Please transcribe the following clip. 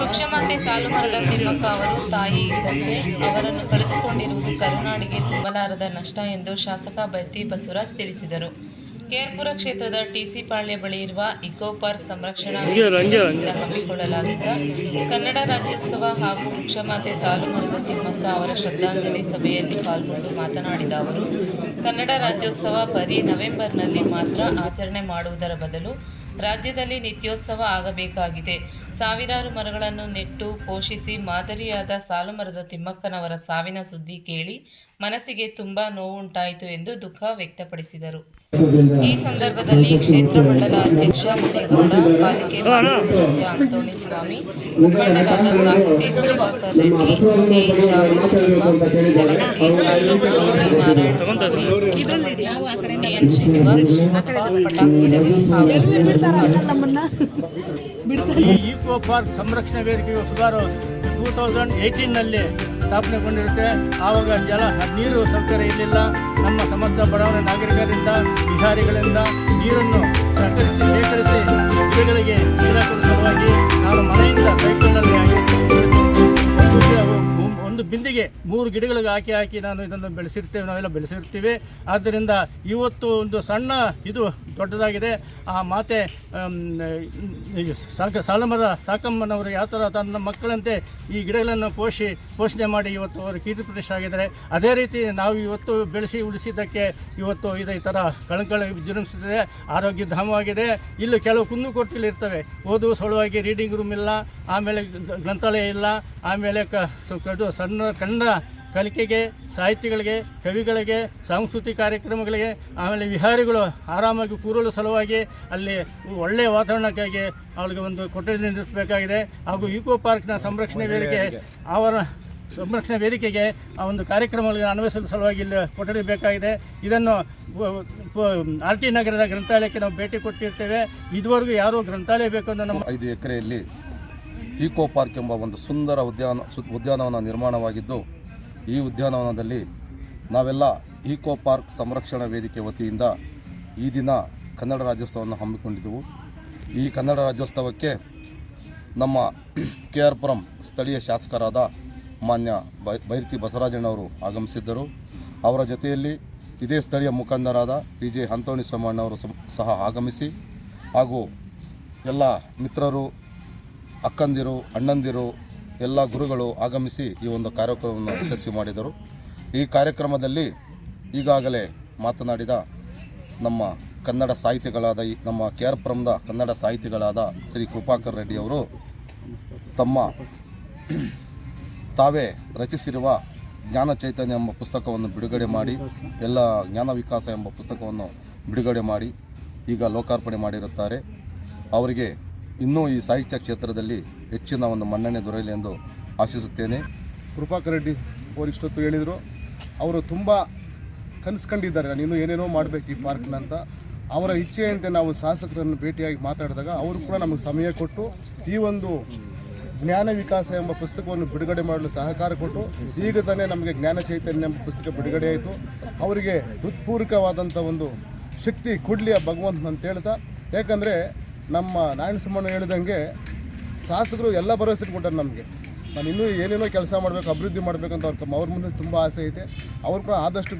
ವೃಕ್ಷಮಾತೆ ಸಾಲುಮರದ ತಿಮ್ಮಕ್ಕ ಅವರು ತಾಯಿ ಇದ್ದಂತೆ ಅವರನ್ನು ಕಳೆದುಕೊಂಡಿರುವುದು ಕರುನಾಡಿಗೆ ತುಂಬಲಾರದ ನಷ್ಟ ಎಂದು ಶಾಸಕ ಬೈತಿ ಬಸವರಾಜ್ ತಿಳಿಸಿದರು. ಕೇರ್ಪುರ ಕ್ಷೇತ್ರದ ಟಿಸಿ ಪಾಳ್ಯ ಬಳಿ ಇರುವ ಇಕೋ ಪಾರ್ಕ್ ಸಂರಕ್ಷಣಾ ವೇದಿಕೆಯಿಂದ ಹಮ್ಮಿಕೊಳ್ಳಲಾಗಿದ್ದ ಕನ್ನಡ ರಾಜ್ಯೋತ್ಸವ ಹಾಗೂ ವೃಕ್ಷಮಾತೆ ಸಾಲುಮರದ ತಿಮ್ಮಕ್ಕ ಅವರ ಶ್ರದ್ಧಾಂಜಲಿ ಸಭೆಯಲ್ಲಿ ಪಾಲ್ಗೊಂಡು ಮಾತನಾಡಿದ ಅವರು ಕನ್ನಡ ರಾಜ್ಯೋತ್ಸವ ಬರೀ ನವೆಂಬರ್ನಲ್ಲಿ ಮಾತ್ರ ಆಚರಣೆ ಮಾಡುವುದರ ಬದಲು ರಾಜ್ಯದಲ್ಲಿ ನಿತ್ಯೋತ್ಸವ ಆಗಬೇಕಾಗಿದೆ. ಸಾವಿರಾರು ಮರಗಳನ್ನು ನೆಟ್ಟು ಪೋಷಿಸಿ ಮಾದರಿಯಾದ ಸಾಲುಮರದ ತಿಮ್ಮಕ್ಕನವರ ಸಾವಿನ ಸುದ್ದಿ ಕೇಳಿ ಮನಸ್ಸಿಗೆ ತುಂಬಾ ನೋವುಂಟಾಯಿತು ಎಂದು ದುಃಖ ವ್ಯಕ್ತಪಡಿಸಿದರು. ಈ ಸಂದರ್ಭದಲ್ಲಿ ಕ್ಷೇತ್ರ ಮಂಡಲ ಅಧ್ಯಕ್ಷ ಮುನೇಗೌಡ ಪಾಲಿಕೆ ಮಾಜಿ ಸದಸ್ಯ ಅಂತೋಣಿ ಸ್ವಾಮಿ ಮುಖಂಡರಾದ ಸಾಹಿತಿ Prabhakar Reddy J Ramachandrappa Jagathi Rajanna V Narayanaswamy Subramanya DN Srinivas Shivappa Pataki Ravi ಹಾಗೂ ಇತರರು ಈ ಈಕೋ ಪಾರ್ಕ್ ಸಂರಕ್ಷಣಾ ವೇದಿಕೆಯು ಸುಮಾರು ಟೂ ತೌಸಂಡ್ ಏಯ್ಟೀನಲ್ಲಿ ಸ್ಥಾಪನೆಗೊಂಡಿರುತ್ತೆ. ಆವಾಗ ಜಲ, ನೀರು ಸೌಕರ್ಯ ಇರಲಿಲ್ಲ. ನಮ್ಮ ಸಮಸ್ತ ಬಡವರ ನಾಗರಿಕರಿಂದ ವಿಹಾರಿಗಳಿಂದ ನೀರನ್ನು ಸಂಕರಿಸಿ ಶೇಖರಿಸಿ ಬಿಂದಿಗೆ ಮೂರು ಗಿಡಗಳಿಗೆ ಹಾಕಿ ಹಾಕಿ ನಾನು ಇದನ್ನು ಬೆಳೆಸಿರ್ತೇವೆ, ನಾವೆಲ್ಲ ಬೆಳೆಸಿರ್ತೀವಿ. ಆದ್ದರಿಂದ ಇವತ್ತು ಒಂದು ಸಣ್ಣ ಇದು ದೊಡ್ಡದಾಗಿದೆ. ಆ ಮಾತೆ ಸಾಕ, ಸಾಲಮರ ಸಾಕಮ್ಮನವರು ಯಾವ ಥರ ತನ್ನ ಮಕ್ಕಳಂತೆ ಈ ಗಿಡಗಳನ್ನು ಪೋಷಿ, ಪೋಷಣೆ ಮಾಡಿ ಇವತ್ತು ಅವರು ಕೀರ್ತಿ ಪ್ರದೇಶ ಆಗಿದ್ದಾರೆ. ಅದೇ ರೀತಿ ನಾವು ಇವತ್ತು ಬೆಳೆಸಿ ಉಳಿಸಿದ್ದಕ್ಕೆ ಇವತ್ತು ಇದು ಈ ಥರ ಕಳಕಳ ವಿಜೃಂಭಿಸುತ್ತಿದೆ. ಆರೋಗ್ಯ ಧಾಮವಾಗಿದೆ ಇಲ್ಲಿ ಕೆಲವು ಕುಂದು ಇರ್ತವೆ. ಓದುವ ಸಲುವಾಗಿ ರೀಡಿಂಗ್ ರೂಮ್ ಇಲ್ಲ, ಆಮೇಲೆ ಗ್ರಂಥಾಲಯ ಇಲ್ಲ, ಆಮೇಲೆ ಕ ಸಣ್ಣ ಕನ್ನಡ ಕಲಿಕೆಗೆ ಸಾಹಿತ್ಯಗಳಿಗೆ ಕವಿಗಳಿಗೆ ಸಾಂಸ್ಕೃತಿಕ ಕಾರ್ಯಕ್ರಮಗಳಿಗೆ ಆಮೇಲೆ ವಿಹಾರಿಗಳು ಆರಾಮಾಗಿ ಕೂರಲು ಸಲುವಾಗಿ ಅಲ್ಲಿ ಒಳ್ಳೆಯ ವಾತಾವರಣಕ್ಕಾಗಿ ಅವರಿಗೆ ಒಂದು ಕೊಠಡಿ ನಿರ್ಮಿಸಬೇಕಾಗಿದೆ. ಹಾಗೂ ಈಕೋ ಪಾರ್ಕ್ನ ಸಂರಕ್ಷಣೆ ವೇದಿಕೆ ಅವರ ಸಂರಕ್ಷಣಾ ವೇದಿಕೆಗೆ ಆ ಒಂದು ಕಾರ್ಯಕ್ರಮಗಳಿಗೆ ಅನ್ವಯಿಸಲು ಸಲುವಾಗಿ ಇಲ್ಲಿ ಕೊಠಡಿ ಬೇಕಾಗಿದೆ. ಇದನ್ನು ಆರ್ ಟಿ ನಗರದ ಗ್ರಂಥಾಲಯಕ್ಕೆ ನಾವು ಭೇಟಿ ಕೊಟ್ಟಿರ್ತೇವೆ. ಇದುವರೆಗೂ ಯಾರೂ ಗ್ರಂಥಾಲಯ ಬೇಕು ಅಂತ ನಮ್ಮ ಐದು ಎಕರೆಯಲ್ಲಿ ಈಕೋ ಪಾರ್ಕ್ ಎಂಬ ಒಂದು ಸುಂದರ ಉದ್ಯಾನ ಉದ್ಯಾನವನ ನಿರ್ಮಾಣವಾಗಿದ್ದು, ಈ ಉದ್ಯಾನವನದಲ್ಲಿ ನಾವೆಲ್ಲ ಈಕೋ ಪಾರ್ಕ್ ಸಂರಕ್ಷಣಾ ವೇದಿಕೆ ವತಿಯಿಂದ ಈ ದಿನ ಕನ್ನಡ ರಾಜ್ಯೋತ್ಸವವನ್ನು ಹಮ್ಮಿಕೊಂಡಿದ್ದೆವು. ಈ ಕನ್ನಡ ರಾಜ್ಯೋತ್ಸವಕ್ಕೆ ನಮ್ಮ ಕೆ ಆರ್ ಪುರಂ ಸ್ಥಳೀಯ ಶಾಸಕರಾದ ಮಾನ್ಯ ಬೈ ಬೈರತಿ ಬಸವರಾಜಣ್ಣವರು ಆಗಮಿಸಿದ್ದರು. ಅವರ ಜೊತೆಯಲ್ಲಿ ಇದೇ ಸ್ಥಳೀಯ ಮುಖಂಡರಾದ ಪಿ ಜೆ ಹಂತೋಣಿ ಸೋಮಣ್ಣವರು ಸಹ ಆಗಮಿಸಿ ಹಾಗೂ ಎಲ್ಲ ಮಿತ್ರರು ಅಕ್ಕಂದಿರು, ಅಣ್ಣಂದಿರು, ಎಲ್ಲ ಗುರುಗಳು ಆಗಮಿಸಿ ಈ ಒಂದು ಕಾರ್ಯಕ್ರಮವನ್ನು ಯಶಸ್ವಿ ಮಾಡಿದರು. ಈ ಕಾರ್ಯಕ್ರಮದಲ್ಲಿ ಈಗಾಗಲೇ ಮಾತನಾಡಿದ ನಮ್ಮ ಕನ್ನಡ ಸಾಹಿತಿಗಳಾದ ನಮ್ಮ ಕೆ ಆರ್ ಕನ್ನಡ ಸಾಹಿತಿಗಳಾದ ಶ್ರೀ ಕೃಪಾಕರ್ ರೆಡ್ಡಿಯವರು ತಮ್ಮ ತಾವೇ ರಚಿಸಿರುವ ಜ್ಞಾನ ಚೈತನ್ಯ ಎಂಬ ಪುಸ್ತಕವನ್ನು ಬಿಡುಗಡೆ ಮಾಡಿ, ಎಲ್ಲ ಜ್ಞಾನ ವಿಕಾಸ ಎಂಬ ಪುಸ್ತಕವನ್ನು ಬಿಡುಗಡೆ ಮಾಡಿ ಈಗ ಲೋಕಾರ್ಪಣೆ ಮಾಡಿರುತ್ತಾರೆ. ಅವರಿಗೆ ಇನ್ನೂ ಈ ಸಾಹಿತ್ಯ ಕ್ಷೇತ್ರದಲ್ಲಿ ಹೆಚ್ಚಿನ ಒಂದು ಮನ್ನಣೆ ದೊರೆಯಲಿ ಎಂದು ಆಶಿಸುತ್ತೇನೆ. ಕೃಪಾಕರ್ ರೆಡ್ಡಿ ಅವರು ಇಷ್ಟೊತ್ತು ಹೇಳಿದರು. ಅವರು ತುಂಬ ಕನಸ್ಕೊಂಡಿದ್ದಾರೆ. ನಾನು ಇನ್ನೂ ಏನೇನೋ ಮಾಡಬೇಕು ಈ ಪಾರ್ಕ್ನ ಅಂತ. ಅವರ ಇಚ್ಛೆಯಂತೆ ನಾವು ಶಾಸಕರನ್ನು ಭೇಟಿಯಾಗಿ ಮಾತಾಡಿದಾಗ ಅವರು ಕೂಡ ನಮಗೆ ಸಮಯ ಕೊಟ್ಟು ಈ ಒಂದು ಜ್ಞಾನ ವಿಕಾಸ ಎಂಬ ಪುಸ್ತಕವನ್ನು ಬಿಡುಗಡೆ ಮಾಡಲು ಸಹಕಾರ ಕೊಟ್ಟು ಈಗ ತಾನೇ ನಮಗೆ ಜ್ಞಾನ ಚೈತನ್ಯ ಎಂಬ ಪುಸ್ತಕ ಬಿಡುಗಡೆ ಆಯಿತು. ಅವರಿಗೆ ಹೃತ್ಪೂರ್ವಕವಾದಂಥ ಒಂದು ಶಕ್ತಿ, ಕೊಡಲಿ ಆ ಭಗವಂತ ಅಂತ ಹೇಳ್ತಾ, ಯಾಕಂದರೆ ನಮ್ಮ ನಾಯಣ ಸುಮ್ಮಣ್ಣ ಹೇಳಿದಂಗೆ ಶಾಸಕರು ಎಲ್ಲ ಭರವಸೆ ಕೊಟ್ಟಾರೆ ನಮಗೆ. ನಾನು ಇನ್ನೂ ಏನೇನೋ ಕೆಲಸ ಮಾಡಬೇಕು, ಅಭಿವೃದ್ಧಿ ಮಾಡಬೇಕಂತ ಅವ್ರ ಅವ್ರ ಮುಂದೆ ತುಂಬ ಆಸೆ ಐತೆ. ಅವ್ರು ಕೂಡ ಆದಷ್ಟು